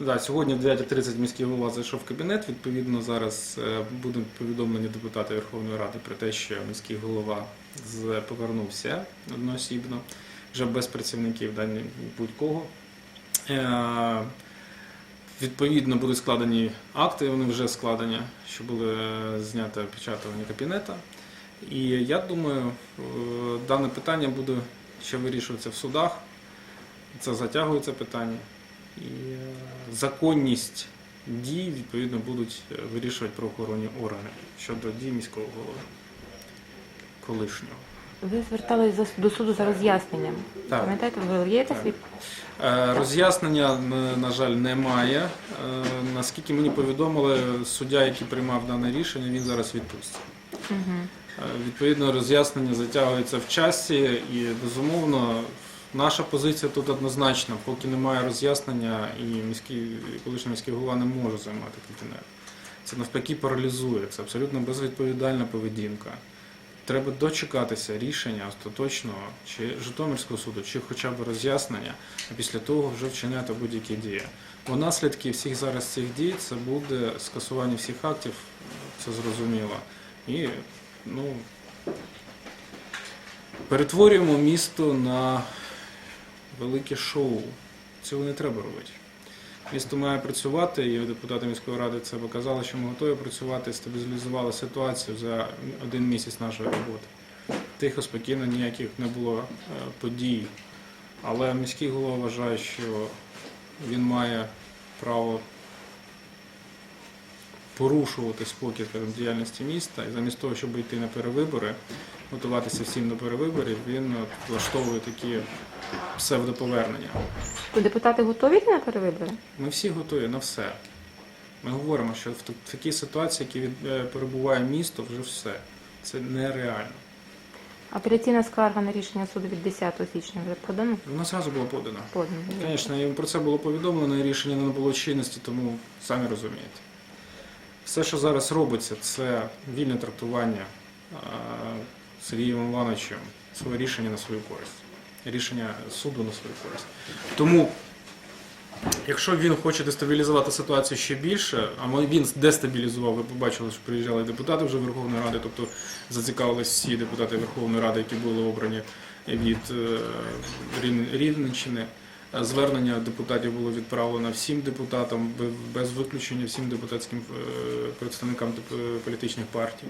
да, сьогодні в 9.30 міський голова зайшов в кабінет. Відповідно, зараз е, будуть повідомлені депутати Верховної Ради про те, що міський голова повернувся одноосібно, вже без працівників да, ні- будь-кого. Е, Відповідно, будуть складені акти, вони вже складені, що були е, знято опечатування кабінета. І я думаю, дане питання буде ще вирішуватися в судах. Це затягується питання. І е, законність дій, відповідно, будуть е, вирішувати правоохоронні органи щодо дій міського голови колишнього. Ви звертались до суду за роз'ясненням. Так. Пам'ятаєте, ви Так. свій Е, Роз'яснення, на- жаль, немає. Наскільки мені повідомили, суддя, який приймав дане рішення, він зараз відпустить. Угу. Відповідно, роз'яснення затягується в часі, і безумовно, наша позиція тут однозначна. Поки немає роз'яснення, і міський колишній міський голова не може займати кабінет. Це навпаки паралізує. Це абсолютно безвідповідальна поведінка. Треба дочекатися рішення остаточного чи Житомирського суду, чи хоча б роз'яснення, а після того вже вчиняти будь-які дії. Бо наслідки всіх зараз цих дій це буде скасування всіх актів, це зрозуміло. І ну, перетворюємо місто на велике шоу. Цього не треба робити. Місто має працювати, і депутати міської ради це показали, що ми готові працювати, стабілізували ситуацію за один місяць нашої роботи. Тихо, спокійно, ніяких не було е, подій. Але міський голова вважає, що він має право порушувати спокій скажімо, діяльності міста, і замість того, щоб йти на перевибори, готуватися всім до перевиборів, він от влаштовує такі псевдоповернення. Депутати готові на перевибори? Ми всі готові на все. Ми говоримо, що в такій ситуації, які е, перебуває місто, вже все. Це нереально. Апеляційна скарга на рішення суду від 10 січня вже подано? Вона зразу була подана. Подано. Звісно, про це було повідомлено, і рішення не було чинності, тому самі розумієте. Все, що зараз робиться, це вільне трактування а, Сергієм Івановичем своє рішення на свою користь, рішення суду на свою користь. Тому, якщо він хоче дестабілізувати ситуацію ще більше, а він дестабілізував, ви побачили, що приїжджали депутати вже Верховної Ради, тобто зацікавились всі депутати Верховної Ради, які були обрані від е, Рівненщини. Е, Звернення депутатів було відправлено всім депутатам, без виключення всім депутатським е, представникам політичних партій.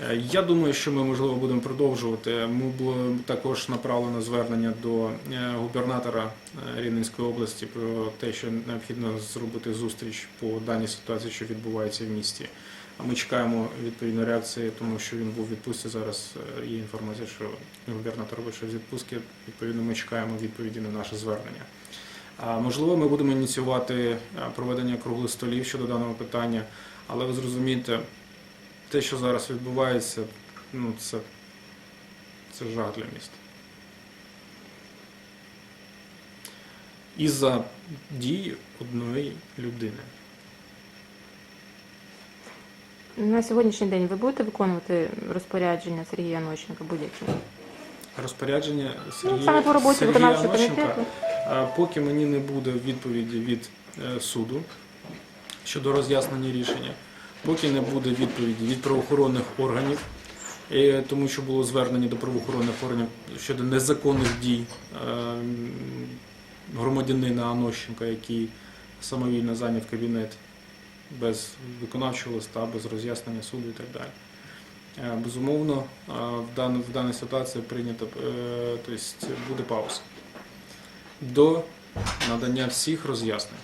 Е, Я думаю, що ми можливо будемо продовжувати. Ми було також направлено звернення до е, губернатора е, Рівненської області про те, що необхідно зробити зустріч по даній ситуації, що відбувається в місті. А ми чекаємо відповідно реакції, тому що він був у відпустці. Зараз є інформація, що губернатор вийшов з відпустки. Відповідно, ми чекаємо відповіді на наше звернення. Можливо, ми будемо ініціювати проведення круглих столів щодо даного питання, але ви зрозумієте, те, що зараз відбувається, ну це, це жах для міста. Із-за дії одної людини. На сьогоднішній день ви будете виконувати розпорядження Сергія Нощенка будь-які? Розпорядження Сергія, Ну, саме по роботі Сергія виконавчого Нощенка, комітету. поки мені не буде відповіді від е, суду щодо роз'яснення рішення, поки не буде відповіді від правоохоронних органів, е, тому що було звернення до правоохоронних органів щодо незаконних дій е, громадянина Анощенка, який самовільно зайняв кабінет без виконавчого листа, без роз'яснення суду і так далі. Е, Безумовно, в даній, ситуації прийнято, тобто буде пауза до надання всіх роз'яснень,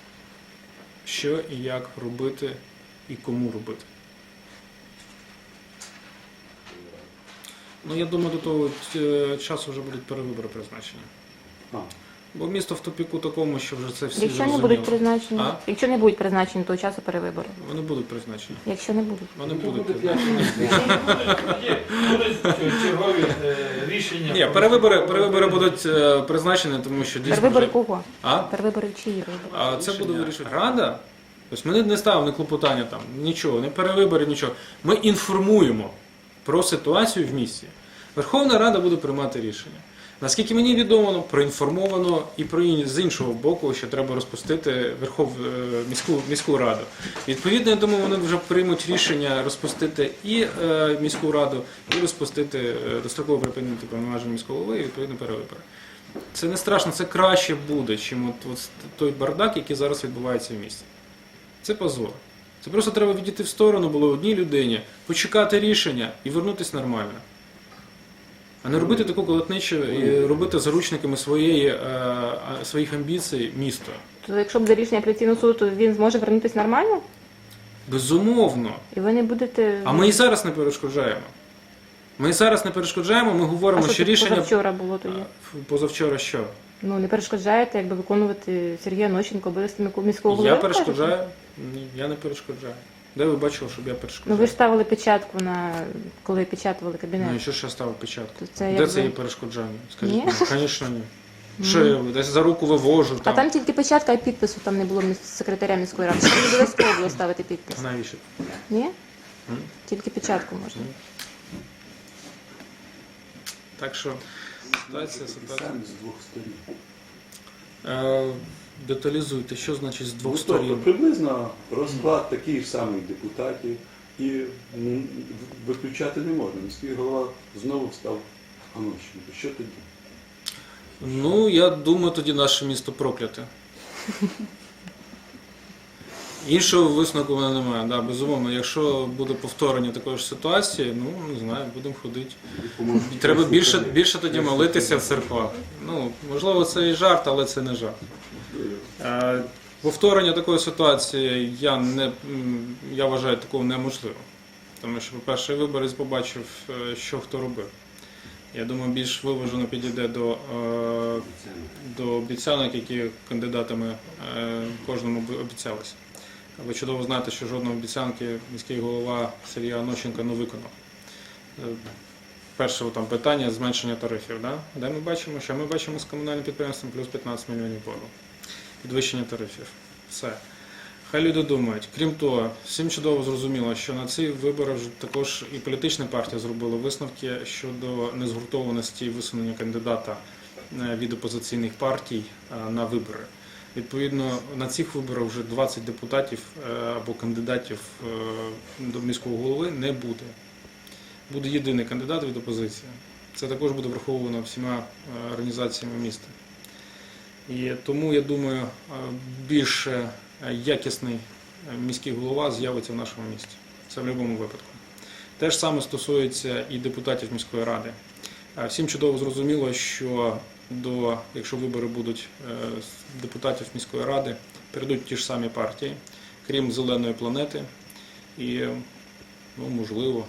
що і як робити і кому робити. Ну, я думаю, до того е, часу вже будуть перевибори призначені. А. Бо місто в тупіку такому, що вже це всі Якщо не будуть призначені, А? якщо не будуть призначені, то часу перевибори. Вони будуть призначені. Якщо не будуть. Вони будуть призначені. Чергові е, рішення. Ні, перевибори, перевибори будуть е, призначені, тому що дійсно. Перевибори кого? А? Перевибори чиї? А це буде вирішувати рада. Тобто ми не ставимо не клопотання там, нічого, не перевибори, нічого. Ми інформуємо про ситуацію в місті. Верховна Рада буде приймати рішення. Наскільки мені відомо, проінформовано і про ін- з іншого боку, що треба розпустити Верхов е, міську міську раду. Відповідно, я думаю, вони вже приймуть рішення розпустити і е, міську раду, і розпустити е, достроково припинити повноваження міського голови і відповідно перевибори. Це не страшно, це краще буде, чим от, от той бардак, який зараз відбувається в місті. Це позор. Це просто треба відійти в сторону було одній людині, почекати рішення і вернутися нормально. А не робити таку колотничу і робити заручниками своєї, е, своїх амбіцій місто. То якщо буде рішення апеляційного суду, то він зможе вернутися нормально? Безумовно. І ви не будете. А ми і зараз не перешкоджаємо. Ми і зараз не перешкоджаємо, ми говоримо, а що що рішення позавчора було тоді? Позавчора що? Ну не перешкоджаєте, якби виконувати Сергія Нощенко, обов'язки міського- голови. Я кажете? перешкоджаю? Ні, я не перешкоджаю. Де ви бачили, щоб я Ну ви ж ставили печатку на коли печатували кабінет. Ну і що ж я ставив печатку? То це Де якби- це є перешкоджання? Скажіть Ні? мені. Звісно, ні. Що я десь за руку вивожу А там. там тільки печатка, а підпису там не було секретаря міської ради. Там не обов'язково було ставити підпис. Навіщо? Ні? Тільки печатку можна. Так що ситуація, ситуація. З двох сторін. Е, деталізуйте, що значить з двох Ну, тобто, сторін. приблизно розклад такий самий депутатів і м, виключати не можна. Міський голова знову став Анощенко. Що тоді? Ну, я думаю, тоді наше місто прокляте. Іншого висновку в мене немає. Да, безумовно, якщо буде повторення такої ж ситуації, ну не знаю, будемо ходити. І Треба більше, більше тоді молитися в церквах. Ну, можливо, це і жарт, але це не жарт. Е, Повторення такої ситуації я не я вважаю такого неможливо. Тому що, по-перше, виборець побачив, е, що хто робив. Я думаю, більш виважено підійде до, е, до обіцянок, які кандидатами кожному обіцялися. Ви чудово знаєте, що жодної обіцянки міський голова Сергій Анощенко не виконав. Е, Перше там питання зменшення тарифів. Да? Де ми бачимо, що ми бачимо з комунальним підприємством плюс 15 мільйонів боргу. Підвищення тарифів. Все. Хай люди думають. Крім того, всім чудово зрозуміло, що на ці вибори вже також і політична партія зробила висновки щодо незгуртованості висунення кандидата е, від опозиційних партій е, на вибори. Відповідно, на цих виборах вже 20 депутатів е, або кандидатів е, до міського голови не буде. Буде єдиний кандидат від опозиції. Це також буде враховано всіма е, організаціями міста. І тому, я думаю, більш якісний міський голова з'явиться в нашому місті. Це в будь-якому випадку. Те ж саме стосується і депутатів міської ради. Всім чудово зрозуміло, що до, якщо вибори будуть е, депутатів міської ради, перейдуть ті ж самі партії, крім зеленої планети, і ну, можливо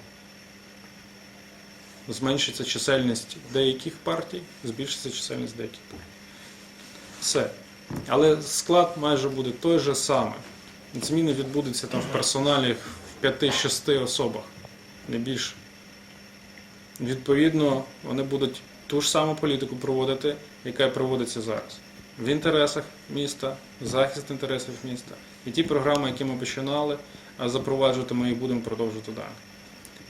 зменшиться чисельність деяких партій, збільшиться чисельність деяких партій. Все. Але склад майже буде той же самий. Зміни відбудуться там в персоналі в 5-6 особах, не більше. Відповідно, вони будуть ту ж саму політику проводити, яка проводиться зараз. В інтересах міста, захист інтересів міста. І ті програми, які ми починали, запроваджувати ми їх будемо продовжувати далі.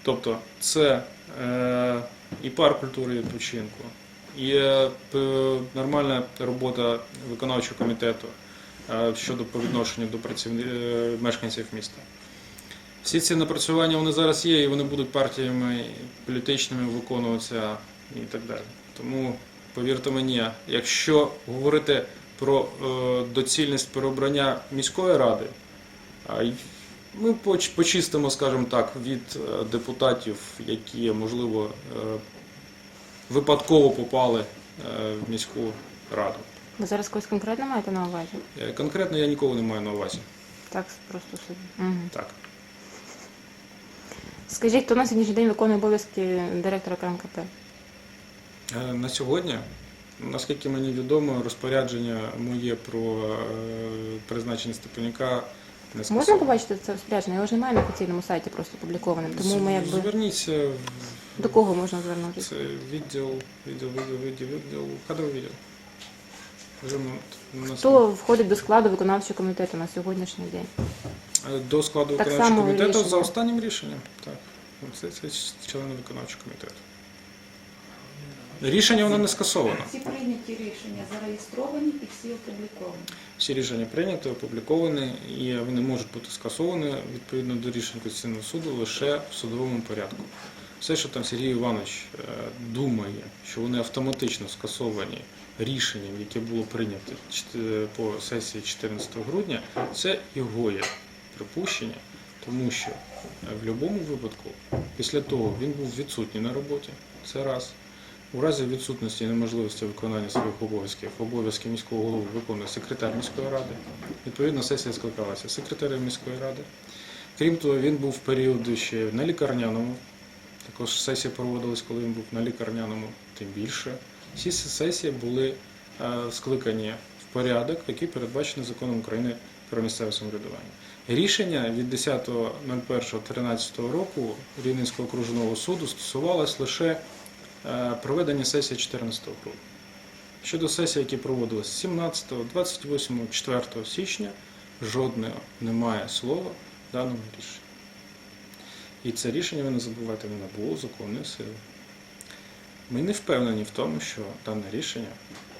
Тобто це е, і парк культури відпочинку, і е, нормальна робота виконавчого комітету е, щодо по відношенню до працівни- е, мешканців міста. Всі ці напрацювання вони зараз є, і вони будуть партіями політичними виконуватися і так далі. Тому повірте мені, якщо говорити про е, доцільність переобрання міської ради, ми почистимо, скажімо так, від е, депутатів, які, можливо, е, випадково попали в міську раду. Ви зараз когось конкретно маєте на увазі? Конкретно я нікого не маю на увазі. Так, просто собі. Угу. Так. Скажіть, хто на сьогоднішній день виконує обов'язки директора КМКП? Е, На сьогодні, наскільки мені відомо, розпорядження моє про е, призначення Степанюка не Можна побачити це розпорядження? Його ж немає на офіційному сайті просто опублікованим. Тому ми якби Зверніться до кого можна звернутися? це відділ, відділ, відділ, відділ, відділ, кадровий відділ. Хто входить до складу виконавчого комітету на сьогоднішній день? Е, До складу Так виконавчого комітету за останнім рішенням. Так. Це, це члени виконавчого комітету. Рішення воно не скасовано. Всі прийняті рішення зареєстровані і всі опубліковані. Всі рішення прийняті, опубліковані, і вони можуть бути скасовані відповідно до рішень Конституційного суду лише в судовому порядку. Все, що там Сергій Іванович е, думає, що вони автоматично скасовані рішенням, яке було прийнято по сесії 14 грудня, це його є припущення, тому що е, в будь-якому випадку після того він був відсутній на роботі. Це раз. У разі відсутності і неможливості виконання своїх обов'язків обов'язки міського голови виконує секретар міської ради. Відповідно, сесія скликалася секретарем міської ради. Крім того, він був в період ще на лікарняному. Також сесія проводилась, коли він був на лікарняному, тим більше. Всі сесії були е, скликані в порядок, який передбачений законом України про місцеве самоврядування. Рішення від 10.01.13 року Рівненського окружного суду стосувалось лише проведення сесії 14 грудня. Щодо сесій, які проводились 17, 28, 4 січня, жодного немає слова в даному рішенні. І це рішення, ви не забувайте, не набуло законної сили. Ми не впевнені в тому, що дане рішення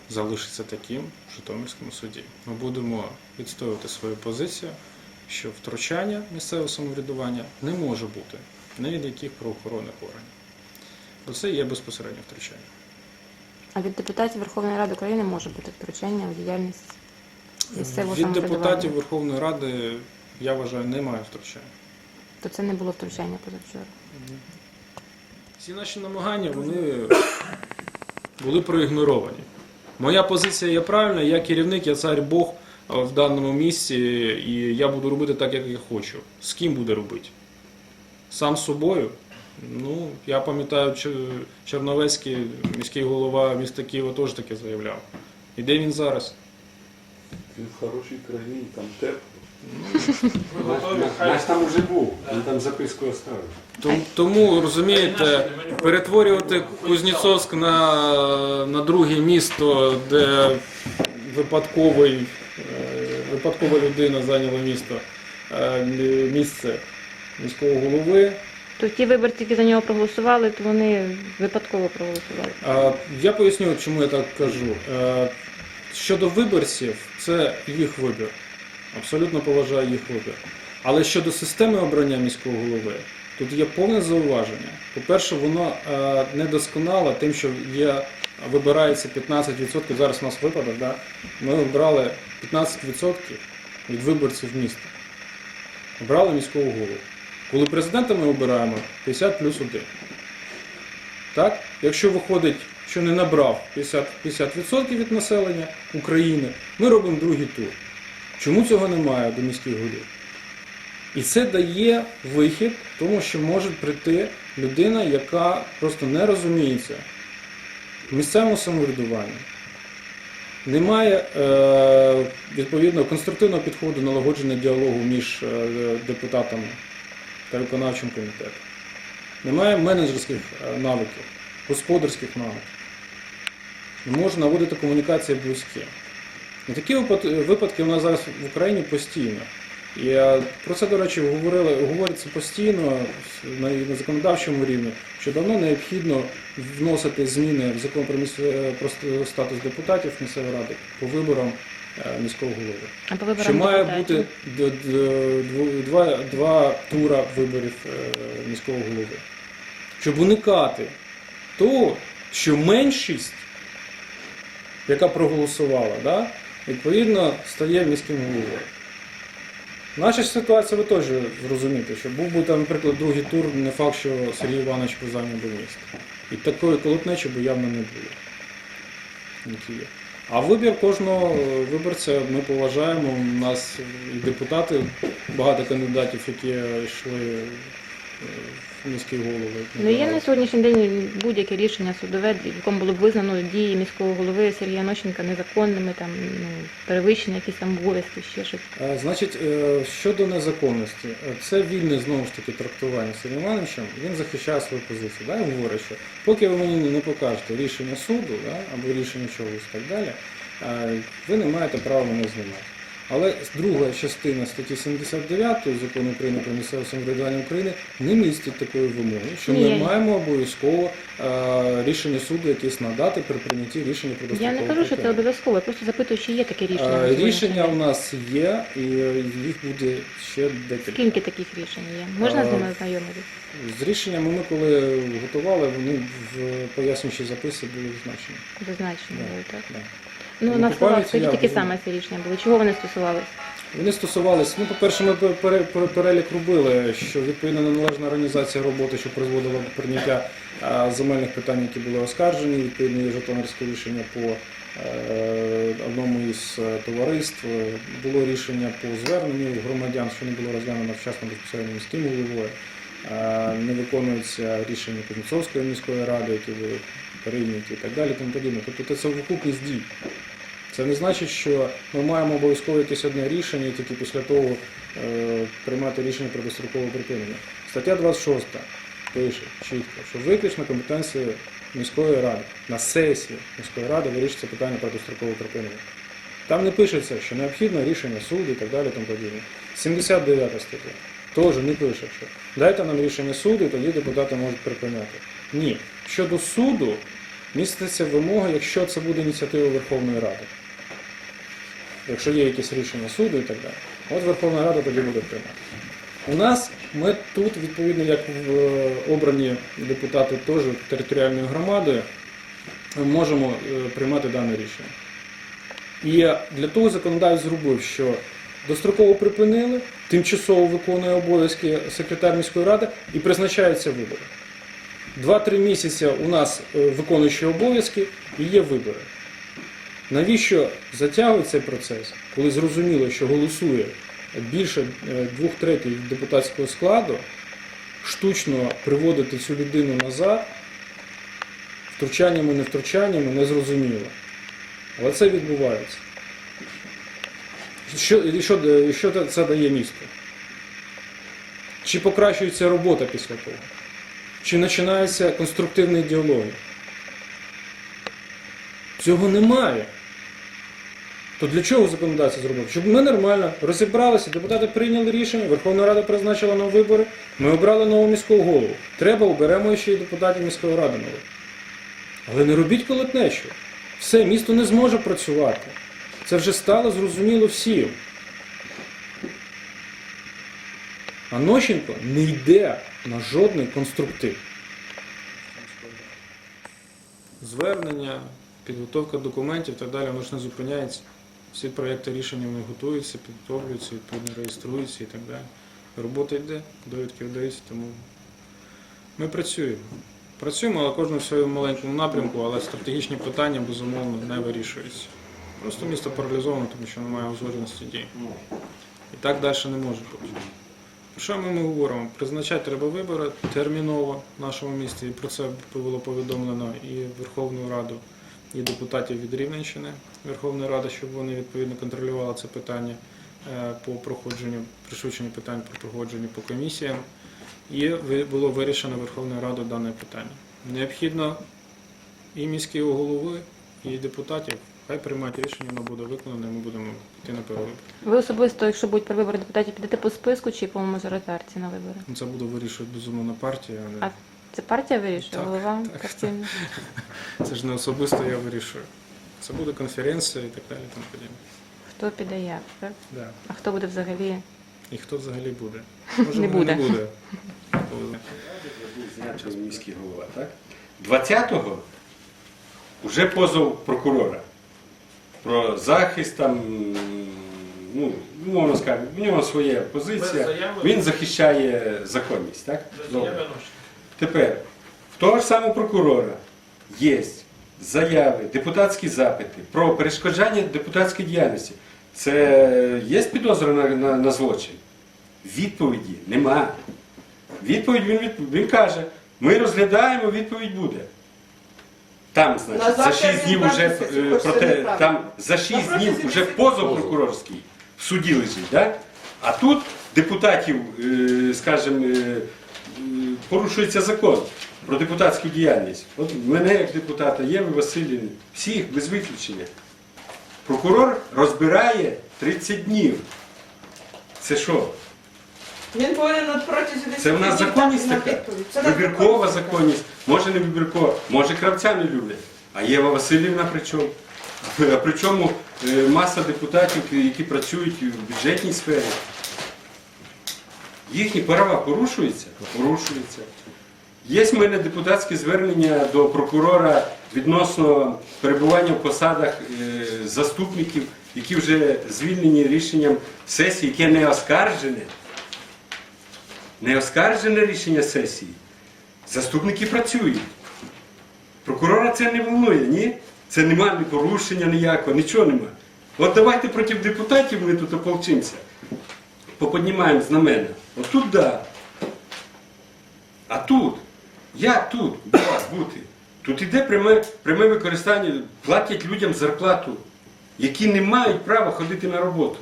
залишиться таким в Житомирському суді. Ми будемо відстоювати свою позицію, що втручання місцевого самоврядування не може бути ні від яких правоохоронних органів. Бо це є безпосереднє втручання. А від депутатів Верховної Ради України може бути втручання в діяльність місцевого Від депутатів Верховної Ради, я вважаю, немає втручання. То це не було втручання позавчора. Всі наші намагання вони були проігноровані. Моя позиція є правильна, я керівник, я цар Бог в даному місці, і я буду робити так, як я хочу. З ким буде робити? Сам з собою? Ну, я пам'ятаю, Чер- Черновецький міський голова міста Києва теж таке заявляв. І де він зараз? Він в хорошій країні, там тепло. Наш там уже був, він там записку оставив. Тому, тому розумієте, перетворювати Кузнєцовськ на, на друге місто, де випадковий, е, випадкова людина зайняла місто, е, місце міського голови. То ті виборці, які за нього проголосували, то вони випадково проголосували. А, Я поясню, чому я так кажу. Е, Щодо виборців, це їх вибір. Абсолютно поважаю їх вибір. Але щодо системи обрання міського голови, тут є повне зауваження. По-перше, воно е, недосконало тим, що є, вибирається 15%. Зараз у нас випадок, да? ми обрали 15% від виборців міста. Обрали міського голову. Коли президента ми обираємо 50 плюс 1. Так? Якщо виходить, що не набрав 50%, 50% від населення України, ми робимо другий тур. Чому цього немає до міських голів? І це дає вихід, тому що може прийти людина, яка просто не розуміється в місцевому самоврядуванні. Немає е, відповідно конструктивного підходу налагодження діалогу між е, депутатами та виконавчим комітетом. Немає менеджерських е, навиків, господарських навиків. Не може наводити комунікації близькі. І такі випадки у нас зараз в Україні постійно. І е, про це, до речі, говорили, говориться постійно на, на законодавчому рівні, що давно необхідно вносити зміни в закон про, місце- про статус депутатів місцевої ради по виборам е, міського голови. А по виборам Що має депутатів? бути два, два тура виборів е, міського голови. Щоб уникати того, що меншість, яка проголосувала, да, відповідно стає міським головою. Наша ситуація ви теж зрозумієте, що був би там, наприклад, другий тур, не факт, що Сергій Іванович би зайняв би. І такої колотнечі би явно не було. А вибір кожного е, виборця ми поважаємо. У нас і депутати, багато кандидатів, які йшли е, в міські голови. Ну є на сьогоднішній день будь-яке рішення судове, в якому було б визнано дії міського голови Сергія Нощенка незаконними, там ну перевищення якісь там обов'язків, ще щось. Е, Значить, е, щодо незаконності, е, це вільне знову ж таки трактування Сергієм Івановичем. Він захищає свою позицію. Да? Він говорить, що поки ви мені не покажете рішення суду да? або рішення чогось і так далі, ви не маєте права мене знімати. Але друга частина статті 79 закону України про місцеве самоврядування України не містить такої вимоги, що ми Ні. маємо обов'язково е, рішення суду якесь надати при прийнятті рішення про Я дострокове не кажу, що це припинення. обов'язково, я просто запитую, чи є таке рішення. на Е, Рішення у нас є, і їх буде ще декілька. Скільки таких рішень є? Можна з ними ознайомитися? З рішеннями ми коли готували, вони в пояснюючій записі були зазначені. Зазначено Да, так? да. Ну, на словах, я які саме ці рішення були? Чого вони стосувалися? Вони стосувалися, ну, по-перше, ми пере- пере- перелік робили, що відповідно неналежна організація роботи, що призводила до прийняття земельних питань, які були оскаржені, відповідно є Житомирське рішення по е, одному із е, товариств. Е, Було рішення по зверненню громадян, що не було розглянено вчасно безпосередньо міським головою. Е, Не виконуються рішення Кузнецовської міської ради, які були прийняті і так далі. Тому подібне. Тобто це совокупність дій. Це не значить, що ми маємо обов'язково якесь одне рішення і тільки після того е, приймати рішення про дострокове припинення. Стаття 26 пише чітко, що виключно компетенція міської ради на сесії міської ради вирішиться питання про дострокове припинення. Там не пишеться, що необхідно рішення суду і так далі. Тому подібне. 79 стаття теж не пише, що дайте нам рішення суду, і тоді депутати можуть припиняти. Ні. Щодо суду міститься вимога, якщо це буде ініціатива Верховної Ради. Якщо є якісь рішення суду і так далі. От Верховна Рада тоді буде приймати. У нас ми тут, відповідно, як е, обрані депутати теж територіальною громадою, ми можемо е, приймати дане рішення. І для того законодавець зробив, що достроково припинили, тимчасово виконує обов'язки секретар міської ради і призначаються вибори. Два-три місяці у нас е, виконуючі обов'язки і є вибори. Навіщо затягує цей процес, коли зрозуміло, що голосує більше е, двох третіх депутатського складу, штучно приводити цю людину назад, втручаннями, не втручаннями, не зрозуміло. Але це відбувається. Що, і що, і що це дає місту? Чи покращується робота після того? Чи починається конструктивний діалог? Цього немає. То для чого законодавці зробив? Щоб ми нормально розібралися, депутати прийняли рішення, Верховна Рада призначила на вибори, ми обрали нову міського голову. Треба, оберемо ще й депутатів міської ради нових. Але не робіть колотнечу. Все, місто не зможе працювати. Це вже стало зрозуміло всім. А Нощенко не йде на жодний конструктив. Звернення, підготовка документів і так далі, воно ж не зупиняється. Всі проєкти рішення вони готуються, підготовлюються, відповідно реєструються і так далі. Робота йде, довідки вдаються, тому ми працюємо. Працюємо, але кожен в своєму маленькому напрямку, але стратегічні питання безумовно не вирішуються. Просто місто паралізовано, тому що немає узгодженості дій. І так далі не може бути. Про що ми, ми говоримо? Призначати треба вибори терміново в нашому місті. Про це було повідомлено і Верховну Раду, і депутатів від Рівненщини Верховної Ради, щоб вони відповідно контролювали це питання е, по проходженню, пришвидшенню питань по проходженню по комісіям. І було вирішено Верховною Радою дане питання. Необхідно і міського голови, і депутатів. Хай приймають рішення, воно буде виконане, ми будемо йти на перевибори. Ви особисто, якщо будуть перевибори депутатів, підете по списку чи по мажоритарці на вибори? Ну, Це буде вирішувати безумовно партія. а Це партія вирішує, Так, голова так, партійна? Це ж не особисто я вирішую. Це буде конференція і так далі. Тому подібне. Хто піде як, так? Да. А хто буде взагалі? І хто взагалі буде? Може, Не мене буде. не буде. Значить, міський голова, так? 20-го вже позов прокурора про захист там, ну, мовно скажемо, в нього своя позиція. Він захищає законність, так? Добре. Тепер, в того ж самого прокурора є заяви, депутатські запити про перешкоджання депутатської діяльності. Це є підозра на, на, на злочин? Відповіді нема. Відповідь він, він каже, ми розглядаємо, відповідь буде. Там, значить, за Назад 6 днів вже е, проте, там за 6 днів вже позов прокурорський в суді лежить, да? а тут депутатів, е, скажімо, е, порушується закон про депутатську діяльність. От мене як депутата, Єви Васильівни, всіх без виключення. Прокурор розбирає 30 днів. Це що? Він повинен на протязі 10 Це в нас днів законність дати така? відповідь. Це Вибіркова законність, може не вибіркова, може кравця не люблять. А Єва Васильівна при чому? А при чому е, маса депутатів, які працюють в бюджетній сфері. Їхні права порушуються? Порушуються. Є в мене депутатське звернення до прокурора відносно перебування в посадах е, заступників, які вже звільнені рішенням сесії, яке не оскаржене. Не оскаржене рішення сесії. Заступники працюють. Прокурора це не волнує, ні? Це немає ні порушення ніякого, нічого нема. От давайте проти депутатів ми тут ополчимося. Поподнімаємо знамена. От тут да. А тут, як тут вас бути? Тут іде пряме, пряме використання, платять людям зарплату, які не мають права ходити на роботу.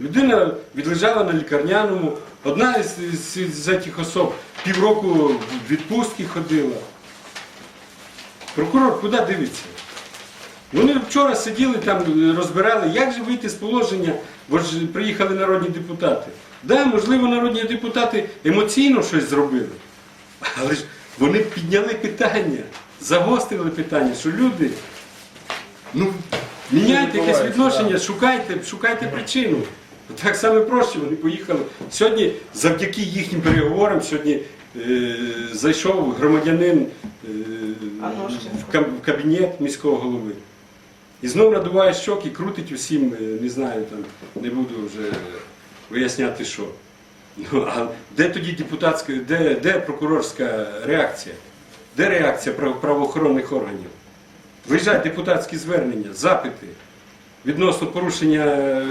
Людина відлежала на лікарняному, одна з, з, з цих особ півроку в відпустки ходила. Прокурор куди дивиться? Вони вчора сиділи там, розбирали, як же вийти з положення, бо ж приїхали народні депутати. Да, можливо, народні депутати емоційно щось зробили, але ж вони підняли питання, загострили питання, що люди, ну, міняйте якесь відношення, шукайте, шукайте причину. Так само проще, вони поїхали. Сьогодні, завдяки їхнім переговорам, сьогодні е, зайшов громадянин е, в, каб- в кабінет міського голови. І знов надуває щоки, крутить усім, е, не знаю, там, не буду вже виясняти, що. Ну, а де тоді депутатська, де, де прокурорська реакція? Де реакція правоохоронних органів? Виїжджають депутатські звернення, запити відносно порушення е,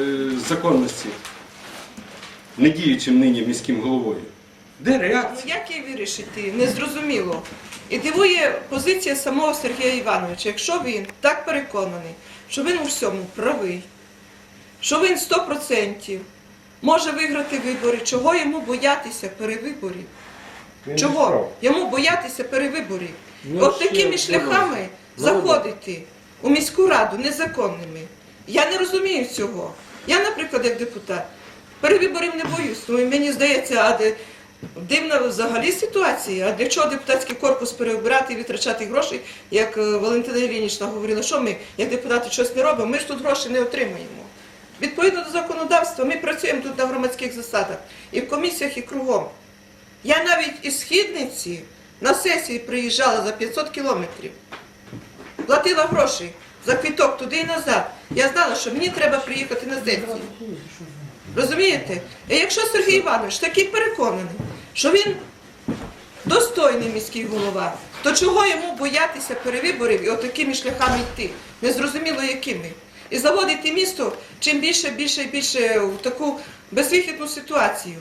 законності недіючим нині міським головою. Де Ну реакція? як її вирішити? Незрозуміло. І дивує позиція самого Сергія Івановича. Якщо він так переконаний, що він у всьому правий, що він 100% може виграти вибори, чого йому боятися перевиборів? Чого? Йому боятися перевиборів. Ну, От такими шляхами Ну, заходити у міську раду незаконними. Я не розумію цього. Я, наприклад, як депутат, перевиборів не боюсь. І мені здається, а де дивна взагалі ситуація. А для чого депутатський корпус переобирати і витрачати гроші, як е, Валентина Іллінічна говорила, що ми, як депутати, щось не робимо, ми ж тут гроші не отримуємо. Відповідно до законодавства, ми працюємо тут на громадських засадах і в комісіях, і кругом. Я навіть із східниці на сесії приїжджала за 500 кілометрів. Платила гроші за квіток туди і назад. Я знала, що мені треба приїхати на сесію. Розумієте? І якщо Сергій Іванович такий переконаний, що він достойний міський голова, то чого йому боятися перевиборів і отакими шляхами йти? Незрозуміло якими. І заводити місто чим більше, більше і більше в таку безвихідну ситуацію.